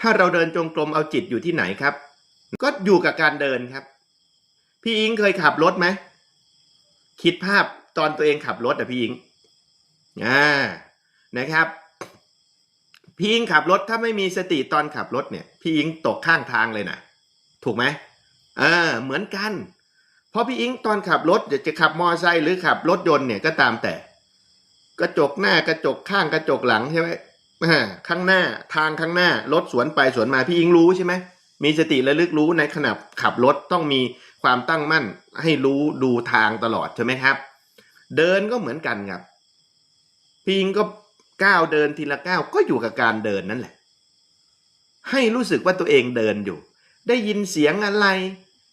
ถ้าเราเดินจงกรมเอาจิตอยู่ที่ไหนครับ ก็อยู่กับการเดินครับ พี่อิงเคยขับรถไหมคิดภาพตอนตัวเองขับรถอะพี่อิงอ่านะครับ พี่อิงขับรถถ้าไม่มีสติตอนขับรถเนี่ย พี่อิงตกข้างทางเลยนะถูกไหมเออเหมือนกัน เพราะพี่อิงตอนขับรถจะขับมอไซค์หรือขับรถยนต์เนี่ยก็ตามแต่ กระจกหน้ากระจกข้างกระจกหลังใช่ไหม ข้างหน้าทางข้างหน้ารถสวนไปสวนมาพี่อิงรู้ใช่ไหมมีสติระลึกรู้ในขณะขับรถต้องมีความตั้งมั่นให้รู้ดูทางตลอดใช่ไหมครับ เดินก็เหมือนกันครับพี่อิงก็ก้าวเดินทีละก้าวก็อยู่กับการเดินนั่นแหละ ให้รู้สึกว่าตัวเองเดินอยู่ ได้ยินเสียงอะไร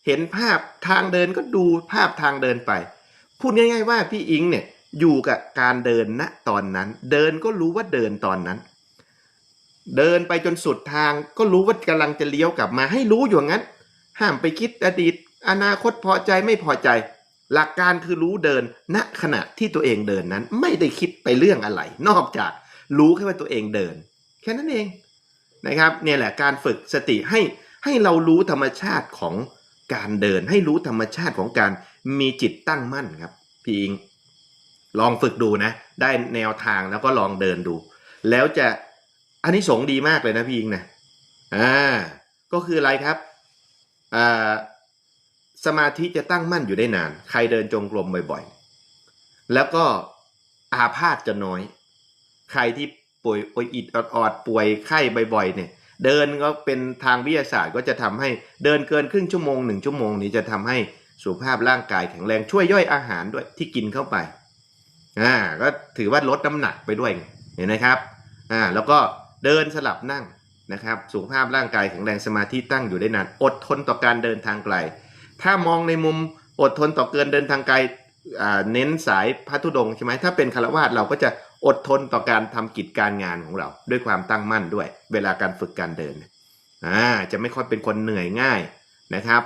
เห็นภาพทางเดินก็ดูภาพทางเดินไป พูดง่าย ๆ ว่าพี่อิงเนี่ยอยู่กับการเดินณตอนนั้น เดินก็รู้ว่าเดินตอนนั้น เดินไปจนสุดทางก็รู้ว่ากำลังจะเลี้ยวกลับมาให้รู้อยู่งั้น ห้ามไปคิดอดีต อนาคตพอใจไม่พอใจ หลักการคือรู้เดินณขณะที่ตัวเองเดินนั้น ไม่ได้คิดไปเรื่องอะไร นอกจากรู้แค่ว่าตัวเองเดิน แค่นั้นเองนะครับเนี่ยแหละการฝึกสติให้ให้เรารู้ธรรมชาติของการเดิน ให้รู้ธรรมชาติของการมีจิตตั้งมั่นครับพี่อิงลองฝึกดูนะ ได้แนวทางแล้วก็ลองเดินดู แล้วจะ อันนี้สงดีมากเลยนะพี่อิงนะอ่าก็คืออะไรครับอ่าสมาธิจะตั้งมั่นอยู่ได้นาน ใครเดินจงกรมบ่อยๆ แล้วก็อาพาธจะน้อย ใครที่ป่วยป่วยอิดออดป่วยไข้บ่อยๆเนี่ย เดินก็เป็นทางวิทยาศาสตร์ก็จะทำให้เดินเกินครึ่งชั่วโมงหนึ่งชั่วโมงนี้จะทำให้สุขภาพร่างกายแข็งแรงช่วยย่อยอาหารด้วยที่กินเข้าไปอ่าก็ถือว่าลดน้ำหนักไปด้วยเห็นไหมครับอ่าแล้วก็ เดินสลับนั่งนะครับสุขภาพร่างกายแข็งแรงสมาธิตั้งอยู่ได้นาน อดทนต่อการเดินทางไกล ถ้ามองในมุมอดทนต่อเกินเดินทางไกลเน้นสายพัทุดงใช่ไหมถ้าเป็นคารวาสเราก็จะอดทนต่อการทำกิจการงานของเรา ด้วยความตั้งมั่นด้วย เวลาการฝึกการเดินอ่าจะไม่ค่อยเป็นคนเหนื่อยง่ายนะครับ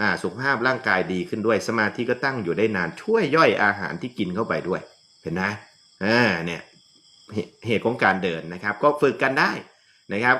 อ่าสุขภาพร่างกายดีขึ้นด้วยสมาธิก็ตั้งอยู่ได้นานช่วยย่อยอาหารที่กินเข้าไปด้วย เห็นไหมอ่าเนี่ย เหตุของการเดินนะครับ ก็ฝึกกันได้นะครับ